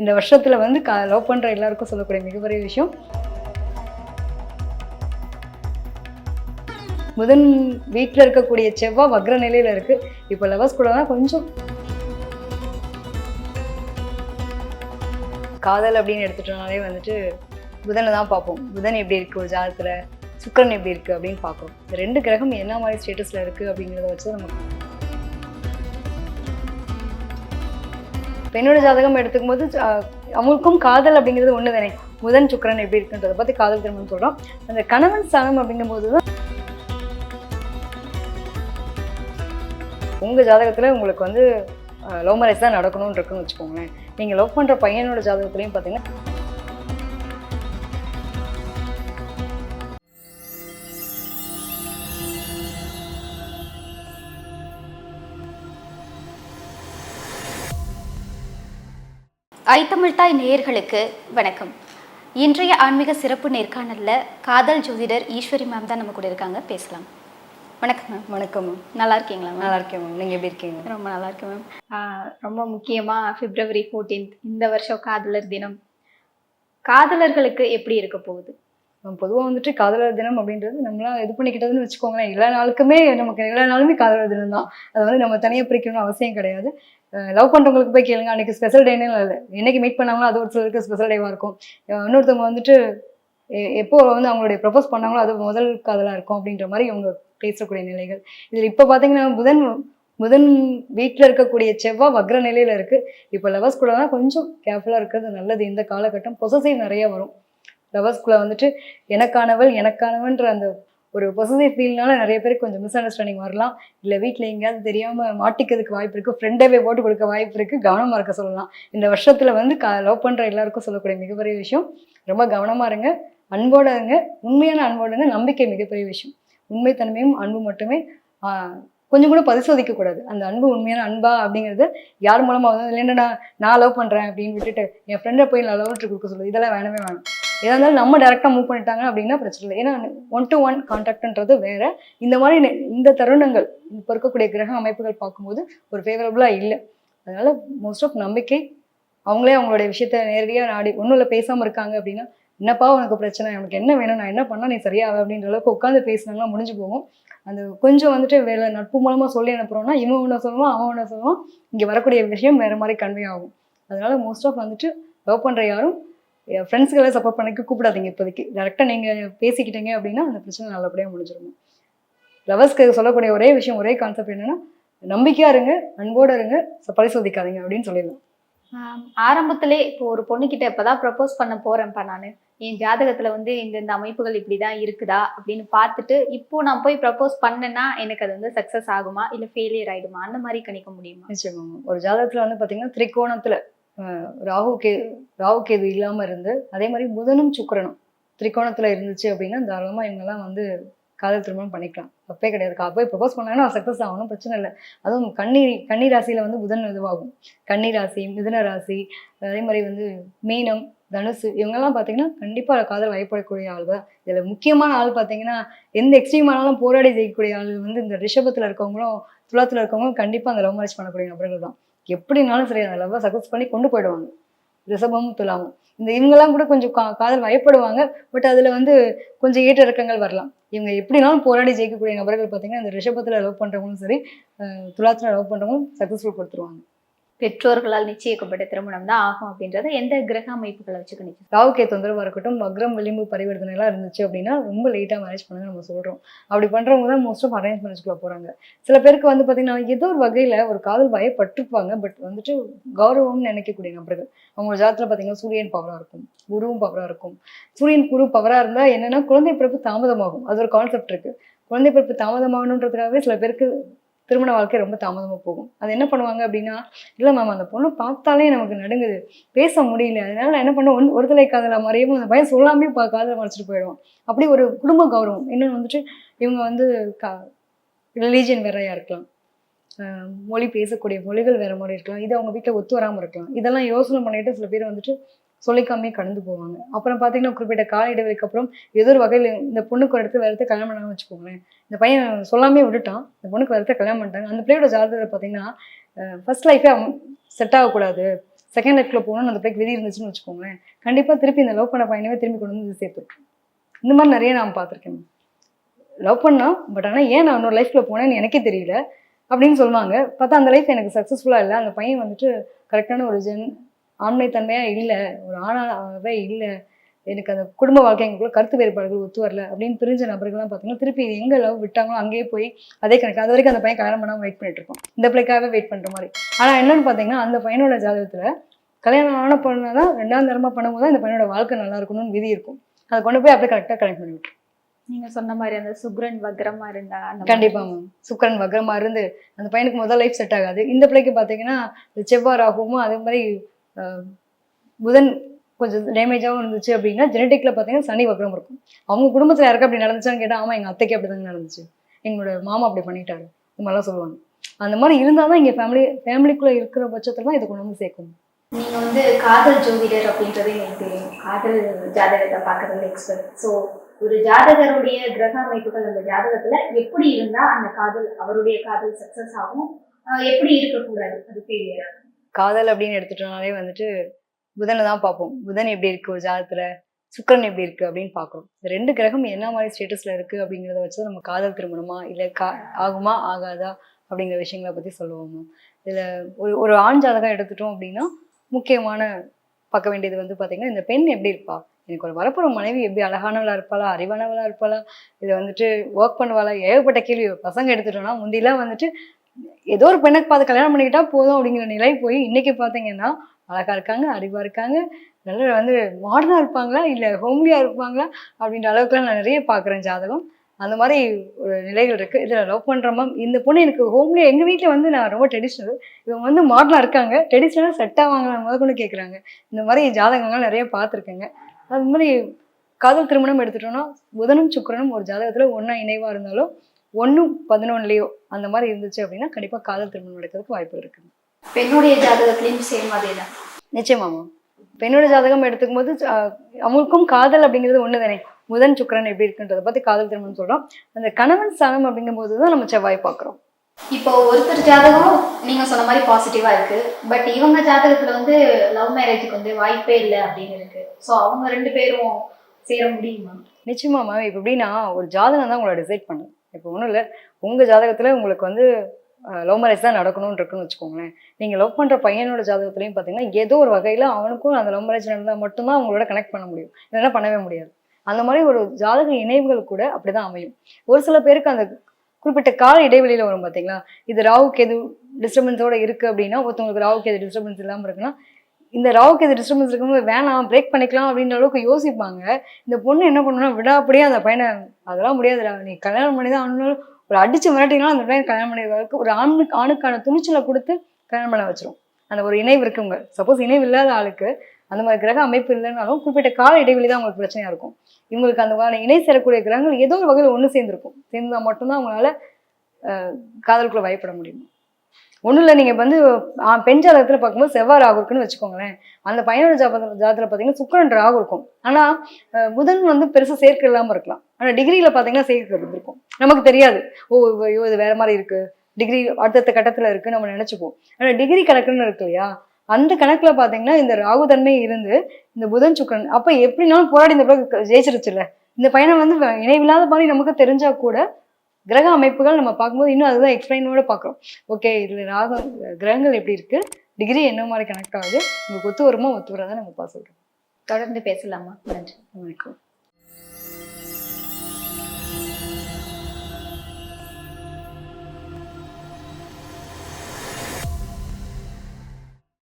இந்த வருஷத்துல வந்து க லவ் பண்ணுற எல்லாருக்கும் சொல்லக்கூடிய மிகப்பெரிய விஷயம். புதன் வீட்டில் இருக்கக்கூடிய செவ்வாய் வக்ர நிலையில இருக்கு. இப்போ லவர்ஸ் கூட தான் கொஞ்சம் காதல் அப்படின்னு எடுத்துட்டோம்னாலே வந்துட்டு புதனை தான் பார்ப்போம். புதன் எப்படி இருக்கு ஒரு ஜாதகத்துல? சுக்கிரன் எப்படி இருக்கு அப்படின்னு பார்க்குறோம். இந்த ரெண்டு கிரகம் என்ன மாதிரி ஸ்டேட்டஸ்ல இருக்கு அப்படிங்கிறத வச்சு நம்ம பெண்ணோட ஜாதகம் எடுத்துக்கும் போது அவங்களுக்கும் காதல் அப்படிங்கிறது ஒன்று தானே புதன் சுக்கரன் எப்படி இருக்குன்றதை பற்றி காதல் திருமணம் சொல்கிறோம் அந்த கணவன் ஸ்தானம் அப்படிங்கும்போது தான் உங்கள் ஜாதகத்தில் உங்களுக்கு வந்து லவ் மேரேஜ் தான் நடக்கணும்னு இருக்குன்னு வச்சுக்கோங்களேன். நீங்கள் லவ் பண்ணுற பையனோட ஜாதகத்துலேயும் பார்த்தீங்கன்னா ஐத்தமிழ்தாய் நேயர்களுக்கு வணக்கம். இன்றைய ஆன்மீக சிறப்பு நேர்காணல்ல காதல் ஜோதிடர் ஈஸ்வரி மேம் தான் நம்ம கூட இருக்காங்க. பேசலாம். வணக்கம் மேம் வணக்கம் மேம் நல்லா இருக்கீங்களா நல்லா இருக்கேன் மேம் நீங்கள் எப்படி இருக்கீங்க? ரொம்ப நல்லா இருக்கேன் மேம் ரொம்ப முக்கியமாக பிப்ரவரி ஃபோர்டீன்த் இந்த வருஷம் காதலர் தினம். காதலர்களுக்கு எப்படி இருக்க போகுது? பொதுவாக வந்துட்டு காதலர் தினம் அப்படின்றது நம்மளாம் இது பண்ணிக்கிட்டதுன்னு வச்சுக்கோங்களேன். எல்லா நாளுக்குமே நமக்கு எல்லா நாளுமே காதலர் தினம் தான். அதை வந்து நம்ம தனியாக பிரிக்கணும்னு அவசியம் கிடையாது. லவ் பண்ணுறவங்களுக்கு போய் கேளுங்க. அன்னைக்கு ஸ்பெஷல் டேன்னு இல்லை என்னைக்கு மீட் பண்ணாங்களோ அது ஒரு சிலருக்கு ஸ்பெஷல் டேவாக இருக்கும். இன்னொருத்தவங்க வந்துட்டு எ- எப்போ வந்து அவங்களுடைய ப்ரப்போஸ் பண்ணாங்களோ அது முதல் காதலாக இருக்கும் அப்படின்ற மாதிரி அவங்க பேசக்கூடிய நிலைகள். இதில் இப்போ பார்த்தீங்கன்னா புதன் புதன் வீட்டில் இருக்கக்கூடிய செவ்வாய் வக்ர நிலையில் இருக்குது இப்போ லவர்ஸ் கூட தான் கொஞ்சம் கேர்ஃபுல்லாக இருக்கிறது நல்லது. இந்த காலகட்டம் பொசசிவ் நிறைய வரும். லவர்ஸ்குள்ளே வந்துட்டு எனக்கானவள் எனக்கானவன்ற அந்த ஒரு பொசிட்டிவ் ஃபீல்னால நிறைய பேருக்கு கொஞ்சம் மிஸ் அண்டர்ஸ்டாண்டிங் வரலாம். இல்லை வீட்டில் எங்கேயாவது தெரியாமல் மாட்டிக்கிறதுக்கு வாய்ப்பு இருக்குது ஃப்ரெண்டாகவே போட்டு கொடுக்க வாய்ப்பு இருக்குது கவனமாக இருக்க சொல்லலாம். இந்த வருஷத்தில் வந்து க லவ் பண்ணுற எல்லாருக்கும் சொல்லக்கூடிய மிகப்பெரிய விஷயம் ரொம்ப கவனமாக இருங்க. அன்போட இருங்க. உண்மையான அன்போட இருங்க. நம்பிக்கை மிகப்பெரிய விஷயம். உண்மைத்தன்மையும் அன்பு மட்டுமே கொஞ்சம் கூட பரிசோதிக்கக்கூடாது அந்த அன்பு உண்மையான அன்பா அப்படிங்கிறது யார் மூலமாக வந்து இல்லைன்னா நான் நான் லவ் பண்ணுறேன் அப்படின்னு விட்டுட்டு என் ஃப்ரெண்டை போய் நான் லவ் கொடுக்க சொல்லுது இதெல்லாம் வேணவே வேணும். ஏதா இருந்தாலும் நம்ம டேரெக்டாக மூவ் பண்ணிட்டாங்க அப்படின்னா பிரச்சனை இல்லை. ஏன்னா ஒன் டு ஒன் கான்டாக்ட்ன்றது வேற. இந்த மாதிரி இந்த தருணங்கள் இப்போ இருக்கக்கூடிய கிரக அமைப்புகள் பார்க்கும்போது ஒரு ஃபேவரபுளாக இல்லை. அதனால மோஸ்ட் ஆஃப் நம்பிக்கை அவங்களே அவங்களுடைய விஷயத்த நேரடியாக நாடி ஒன்றும் இல்லை பேசாமல் இருக்காங்க அப்படின்னா என்னப்பா உனக்கு பிரச்சனை? உனக்கு என்ன வேணும்? நான் என்ன பண்ணால் நீ சரியாக அப்படின்ற அளவுக்கு உட்காந்து பேசினாங்கன்னா முடிஞ்சு போகும். அந்த கொஞ்சம் வந்துட்டு வேலை நட்பு மூலமாக சொல்லி அனுப்புகிறோம்னா இவன் ஒன்று சொல்லுவான் அவன் ஒன்று சொல்லுவான். இங்கே வரக்கூடிய விஷயம் வேறு மாதிரி கன்வே ஆகும். அதனால மோஸ்ட் ஆஃப் வந்துட்டு லவ் பண்ணுற யாரும் ஃப்ரெண்ட்ஸ்களை சப்போர்ட் பண்ணிக்க கூப்பிடாதீங்க இப்போதைக்கு. டேரெக்டாக நீங்கள் பேசிக்கிட்டீங்க அப்படின்னா அந்த பிரச்சனை நல்லபடியாக முடிஞ்சிடும் லவர்ஸ்க்கு சொல்லக்கூடிய ஒரே விஷயம் ஒரே கான்செப்ட் என்னன்னா நம்பிக்கையா இருங்க அன்போட இருங்க பரிசோதிக்காதீங்க அப்படின்னு சொல்லிடலாம். ஆரம்பத்திலே இப்போ ஒரு பொண்ணுகிட்ட இப்பதான் ப்ரப்போஸ் பண்ண போறேன்ப்பா நான். என் ஜாதகத்துல வந்து இந்த இந்த அமைப்புகள் இப்படிதான் இருக்குதா அப்படின்னு பார்த்துட்டு இப்போ நான் போய் ப்ரப்போஸ் பண்ணேன்னா எனக்கு அது வந்து சக்சஸ் ஆகுமா? இல்ல ஃபெயிலியர் ஆயிடுமா? அந்த மாதிரி கணிக்க முடியுமா? நிச்சயமாங்க. ஒரு ஜாதகத்துல வந்து பாத்தீங்கன்னா திரிகோணத்துல ராகு கே ராகு கேது இல்லாமல் இருந்து அதே மாதிரி புதனும் சுக்கரனும் திரிகோணத்தில் இருந்துச்சு அப்படின்னா தாராளமாக இவங்கெல்லாம் வந்து காதல் திருமணம் பண்ணிக்கலாம். தப்பே கிடையாது. அப்போ போய் ப்ரப்போஸ் பண்ணாங்கன்னா சக்ஸஸ் ஆகணும் பிரச்சனை இல்லை. அதுவும் கன்னி கன்னி ராசியில் வந்து புதன் இதுவாகும். கன்னி ராசி மிதுன ராசி அதே மாதிரி வந்து மீனம் தனுசு இவங்கெல்லாம் பார்த்தீங்கன்னா கண்டிப்பாக காதல் வயப்படக்கூடிய ஆள் தான். இதில் முக்கியமான ஆள் பார்த்தீங்கன்னா எந்த எக்ஸ்ட்ரீமானாலும் போராடி ஜெயிக்கக்கூடிய ஆள் வந்து இந்த ரிஷபத்தில் இருக்கவங்களும் துலாத்தில் இருக்கவங்களும் கண்டிப்பாக அந்த லவ் மேரேஜ் பண்ணக்கூடிய நபர்கள் தான். எப்படினாலும் சரி அந்த லவ்வை சக்ஸஸ் பண்ணி கொண்டு போயிடுவாங்க. ரிஷபமும் துலாமும் இந்த இவங்கெல்லாம் கூட கொஞ்சம் கா காதல் வயப்படுவாங்க. பட் அதில் வந்து கொஞ்சம் ஏற்ற இறக்கங்கள் வரலாம். இவங்க எப்படினாலும் போராடி ஜெயிக்கக்கூடிய நபர்கள் பார்த்தீங்கன்னா இந்த ரிஷபத்தில் லவ் பண்ணுறவங்களும் சரி துலாத்தில் லவ் பண்ணுறவங்களும் சக்ஸஸ்ஃபுல் கொடுத்துருவாங்க பெற்றோர்களால் நிச்சயிக்கப்பட்ட திருமணம் தான் ஆகும் அப்படின்றத எந்த கிரக அமைப்புகளை வச்சுக்க நிச்சயம் ராவுக்கே தொந்தரவாக இருக்கட்டும் வக்ரம் விளிம்பு பரிவர்த்தனை எல்லாம் இருந்துச்சு அப்படின்னா ரொம்ப லேட்டாக மேரேஜ் பண்ணுங்க நம்ம சொல்கிறோம் அப்படி பண்ணுறவங்க தான் மோஸ்ட் ஆஃப் அரேஞ்ச் மேரேஜ்குள்ள போகிறாங்க சில பேருக்கு வந்து பார்த்திங்கன்னா ஏதோ ஒரு வகையில் ஒரு காதல் பயப்பட்டிருப்பாங்க பட் வந்துட்டு கௌரவம்னு நினைக்கக்கூடிய நபர்கள். அவங்க ஜாதத்தில் பார்த்தீங்கன்னா சூரியன் பவராக இருக்கும் குருவும் பவராக இருக்கும். சூரியன் குரு பவராக இருந்தால் என்னன்னா குழந்தை பிறப்பு தாமதமாகும். அது ஒரு கான்செப்ட் இருக்கு. குழந்தை பிறப்பு தாமதமாகணுன்றதுக்காகவே சில பேருக்கு திருமண வாழ்க்கை ரொம்ப தாமதமாக போகும். அது என்ன பண்ணுவாங்க அப்படின்னா இல்லை மேம் அந்த பொண்ணை பார்த்தாலே நமக்கு நடுங்குது. பேச முடியல. அதனால நான் என்ன பண்ண ஒன் ஒருத்தலை காதல மாதிரியும் அந்த பையன் சொல்லாமே பா காதல மறைச்சிட்டு போயிடுவான். அப்படி ஒரு குடும்ப கௌரவம். இன்னொன்று வந்துட்டு இவங்க வந்து கா ரிலீஜியன் வேறையா இருக்கலாம். மொழி பேசக்கூடிய மொழிகள் வேற மாதிரி இருக்கலாம். இது அவங்க வீட்டில் ஒத்து வராமல் இருக்கலாம். இதெல்லாம் யோசனை பண்ணிட்டு சில பேர் வந்துட்டு சொல்லிக்காமே கடந்து போவாங்க. அப்புறம் பார்த்தீங்கன்னா குறிப்பிட்ட கால இடைவெளிக்கு அப்புறம் ஏதோ ஒரு வகையில் இந்த பொண்ணுக்கு ஒரு இடத்துல வேற கல்யாணம் பண்ணாமல் வச்சுக்கோங்களேன். இந்த பையன் சொல்லாமே விட்டுட்டான். இந்த பொண்ணுக்கு வேற கல்யாணம் பண்ணிட்டாங்க. அந்த பிள்ளையோட ஜாதகத்தில் பார்த்தீங்கன்னா ஃபர்ஸ்ட் லைஃபே செட் ஆகக்கூடாது. செகண்ட் லைஃப்ல போகணும்னு அந்த பிள்ளைக்கு விதி இருந்துச்சுன்னு வச்சுக்கோங்களேன். கண்டிப்பாக திருப்பி இந்த லவ் பண்ண பையனவே திரும்பி கொண்டு வந்து சேர்த்துருக்கேன் இந்த மாதிரி நிறைய நான் பார்த்துருக்கேன். லவ் பண்ணா பட் ஆனால் ஏன் நான் இன்னொரு லைஃப்பில் போனேன்னு எனக்கே தெரியல. அப்படின்னு சொல்லுவாங்க. பார்த்தா அந்த லைஃப் எனக்கு சக்ஸஸ்ஃபுல்லாக இல்லை. அந்த பையன் வந்துட்டு கரெக்டான ஒரு ஜென் ஆண்மைத்தன்மையா இல்லை ஒரு ஆணாவே இல்லை எனக்கு அந்த குடும்ப வாழ்க்கை எங்களுக்குள்ள கருத்து வேறுபாடுகள் ஒத்து வரல அப்படின்னு பிரிஞ்ச நபர்கள்லாம் பார்த்தீங்கன்னா திருப்பி எங்க லவ் விட்டாங்களோ அங்கேயே போய் அதே கணக்கு அது வரைக்கும் அந்த பையன் கல்யாணம் பண்ணாமல் வெயிட் பண்ணிட்டு இருக்கோம் இந்த பிள்ளைக்காகவே வெயிட் பண்ற மாதிரி. ஆனா என்னன்னு பார்த்தீங்கன்னா அந்த பையனோட ஜாதகத்துல கல்யாணம் ஆன பொண்ணு தான் ரெண்டாம் தரமா பண்ணும்போது தான் இந்த பையனோட வாழ்க்கை நல்லா இருக்கணும்னு விதி இருக்கும். அதை கொண்டு போய் அப்படியே கரெக்டாக கனெக்ட் பண்ணி விட்டுரும். நீங்க சொன்ன மாதிரி அந்த சுக்ரன் வக்ரமா இருந்தா. கண்டிப்பா மேம் சுக்கரன் வக்ரமா இருந்து அந்த பையனுக்கு முதல் லைஃப் செட் ஆகாது. இந்த பிள்ளைக்கு பார்த்தீங்கன்னா செவ்வாய் ராகுவும் அதே மாதிரி புதன் கொஞ்சம் டேமேஜாகவும் இருந்துச்சு அப்படின்னா ஜெனட்டிக்ல பார்த்தீங்கன்னா சனி வக்ரம் இருக்கும். அவங்க குடும்பத்தில் யாருக்கு அப்படி நடந்துச்சான்னு கேட்டால் ஆமாம் எங்கள் அத்தைக்கு அப்படி நடந்துச்சு. எங்களோட மாமா அப்படி பண்ணிட்டாரு. இந்த மாதிரிலாம் சொல்லுவாங்க. அந்த மாதிரி இருந்தால் தான் இங்கே ஃபேமிலி ஃபேமிலிக்குள்ளே இருக்கிற பட்சத்துல தான் இதை கொண்டு வந்து சேர்க்கணும். நீங்கள் வந்து காதல் ஜோதிடர் அப்படின்றது எனக்கு தெரியும் காதல் ஜாதகத்தை பார்க்கறதுல எக்ஸ்பர்ட் ஸோ ஒரு ஜாதகருடைய கிரக அமைப்புகள் அந்த ஜாதகத்தில் எப்படி இருந்தால் அந்த காதல் அவருடைய காதல் சக்ஸஸ் ஆகும்? எப்படி இருக்கக்கூடாது? அது ஃபெயிலியர் காதல் அப்படின்னு எடுத்துட்டோம்னாலே வந்துட்டு புதனை தான் பார்ப்போம். புதன் எப்படி இருக்கு? ஒரு ஜாதத்துல சுக்கரன் எப்படி இருக்கு? அப்படின்னு பார்க்குறோம். இந்த ரெண்டு கிரகம் என்ன மாதிரி ஸ்டேட்டஸ்ல இருக்கு அப்படிங்கிறத வச்சு நம்ம காதல் திருமணமா இல்லை கா ஆகுமா ஆகாதா அப்படிங்கிற விஷயங்களை பத்தி சொல்லுவோம் இதுல ஒரு ஒரு ஆண் ஜாதகம் எடுத்துட்டோம் அப்படின்னா முக்கியமான பார்க்க வேண்டியது வந்து பார்த்தீங்கன்னா இந்த பெண் எப்படி இருப்பா? எனக்கு ஒரு வரப்போற மனைவி எப்படி அழகானவளா இருப்பாளா? அறிவானவளா இருப்பாளா? இதை வந்துட்டு ஒர்க் பண்ணுவாளா? ஏகப்பட்ட கேள்வி. பசங்க எடுத்துட்டோம்னா முந்திலாம் வந்துட்டு ஏதோ ஒரு பெண்ணை பார்த்து கல்யாணம் பண்ணிக்கிட்டா போதும் அப்படிங்கிற நிலை போய் இன்னைக்கு பார்த்தீங்கன்னா அழகா இருக்காங்க அறிவா இருக்காங்க நல்ல வந்து மாடர்னா இருப்பாங்களா இல்ல ஹோம்லியா இருப்பாங்களா அப்படின்ற அளவுக்குலாம் நான் நிறைய பார்க்குறேன் ஜாதகம். அந்த மாதிரி ஒரு நிலைகள் இருக்கு. இதுல லவ் பண்றோமா இந்த பொண்ணு எனக்கு ஹோம்லியா எங்க வீட்டில் வந்து நான் ரொம்ப ட்ரெடிஷ்னல் இவங்க வந்து மாடர்னா இருக்காங்க. ட்ரெடிஷ்னலாக செட்டாக ஆவாங்க முத கொண்டு கேட்குறாங்க இந்த மாதிரி ஜாதகங்கள் நிறைய பார்த்துருக்கேங்க. அது மாதிரி காதல் திருமணம் எடுத்துட்டோம்னா புதனும் சுக்கிரனும் ஒரு ஜாதகத்துல ஒன்றா இணைவா இருந்தாலும் ஒண்ணும் பதினொன்னுலயோ அந்த மாதிரி இருந்துச்சு அப்படின்னா கண்டிப்பா காதல் திருமணம் நடக்கிறதுக்கு வாய்ப்பு இருக்கு. பெண்ணுடைய ஜாதகத்திலையும் சேம் அதே தான் நிச்சயமாமா பெண்ணோட ஜாதகம் எடுத்துக்கும் போது அவங்களுக்கும் காதல் அப்படிங்கிறது ஒண்ணு தானே புதன் சுக்கிரன் எப்படி இருக்குன்றதை பத்தி காதல் திருமணம் சொல்றோம். அந்த கணவன் ஸ்தானம் அப்படிங்கும்போது தான் நம்ம செவ்வாய் பார்க்குறோம். இப்போ ஒருத்தர் ஜாதகம் நீங்க சொன்ன மாதிரி பாசிட்டிவா இருக்கு. பட் இவங்க ஜாதகத்துல வந்து லவ் மேரேஜுக்கு வந்து வாய்ப்பே இல்லை அப்படின்னு இருக்கு. ஸோ அவங்க ரெண்டு பேரும் சேர முடியுமா? நிச்சயமா மேம் இப்போ எப்படின்னா ஒரு ஜாதகம் தான் உங்களை டிசைட் பண்ணும் இப்போ ஒன்றும் இல்லை. உங்க ஜாதகத்துல உங்களுக்கு வந்து லவ் மேரேஜ் தான் நடக்கணும்னு இருக்குன்னு வச்சுக்கோங்களேன். நீங்க லவ் பண்ற பையனோட ஜாதகத்துலையும் பார்த்தீங்கன்னா ஏதோ ஒரு வகையில் அவனுக்கும் அந்த லவ் மேரேஜ் நடந்தால் மட்டும்தான் அவங்களோட கனெக்ட் பண்ண முடியும். இல்லைன்னா பண்ணவே முடியாது. அந்த மாதிரி ஒரு ஜாதக இணைவுகள் கூட அப்படிதான் அமையும். ஒரு சில பேருக்கு அந்த குறிப்பிட்ட கால இடைவெளியில வரும் பார்த்தீங்களா இது ராவுக்கு எது டிஸ்டர்பன்ஸோட இருக்கு அப்படின்னா ஒருத்தவங்களுக்கு ராவுக்கு எது டிஸ்டர்பன்ஸ் இல்லாமல் இருக்குன்னா இந்த ராவுக்கு எது டிஸ்டர்பன்ஸ் இருக்கும்போது வேணாம் பிரேக் பண்ணிக்கலாம் அப்படின்ற அளவுக்கு யோசிப்பாங்க. இந்த பொண்ணு என்ன பண்ணுன்னா விடாப்படியே அந்த பையனை அதெல்லாம் முடியாதுடா. நீ கல்யாணம் பண்ணி தான் ஆகணும் ஒரு அடிச்சு மிரட்டினாலும் அந்த பையன் கல்யாணம் பண்ணிடுறதுக்கு ஒரு ஆணுக்கு ஆணுக்கான துணிச்சலை கொடுத்து கல்யாணம் பண்ண வச்சிரும். அந்த ஒரு இணைவு இருக்குங்க. சப்போஸ் இணைவு இல்லாத ஆளுக்கு அந்த மாதிரி கிரக அமைப்பு இல்லைனாலும் குறிப்பிட்ட கால இடைவெளி தான் அவங்களுக்கு பிரச்சனையா இருக்கும். இவங்களுக்கு அந்த மாதிரி இணை சேரக்கூடிய கிரகங்கள் ஏதோ ஒரு வகையில் ஒன்று சேர்ந்துருக்கும். சேர்ந்தா மட்டும்தான் அவங்களால அஹ், காதலுக்குள்ள பயப்பட முடியும். ஒன்றும் இல்லை நீங்கள் வந்து பெண் ஜாதகத்தில் பார்க்கும்போது செவ்வாய் ராகு இருக்குன்னு வச்சுக்கோங்களேன். அந்த பையனோட ஜாதக ஜாதகத்தில் பார்த்தீங்கன்னா சுக்கிரன் ராகு இருக்கும். ஆனால் புதன் வந்து பெருசாக சேர்க்க இல்லாமல் இருக்கலாம். ஆனால் டிகிரியில் பார்த்தீங்கன்னா சேர்க்க இருந்திருக்கும் நமக்கு தெரியாது. ஓ ஐயோ இது வேற மாதிரி இருக்குது டிகிரி அடுத்தடுத்த கட்டத்தில் இருக்குன்னு நம்ம நினச்சிப்போம். ஆனால் டிகிரி கணக்குன்னு இருக்கு இல்லையா? அந்த கணக்கில் பார்த்தீங்கன்னா இந்த ராகு தன்மை இருந்து இந்த புதன் சுக்கிரன் அப்போ எப்படினாலும் போராடி இந்த பிறகு ஜெயிச்சிருச்சுல்ல. இந்த பையனை வந்து வ- இணைவில்லாத மாதிரி நமக்கு தெரிஞ்சா கூட கிரக அமைப்புகள் நம்ம பார்க்கும்போது இன்னும் அதுதான் எக்ஸ்பிளைனோட பார்க்குறோம். ஓகே இதில் ராக கிரகங்கள் எப்படி இருக்குது டிகிரி என்ன மாதிரி கனெக்ட் ஆகுது? உங்களுக்கு ஒத்து வருமா? ஒத்து வராதான் நம்ம பார்த்து தொடர்ந்து பேசலாமா? நன்றி. வணக்கம்.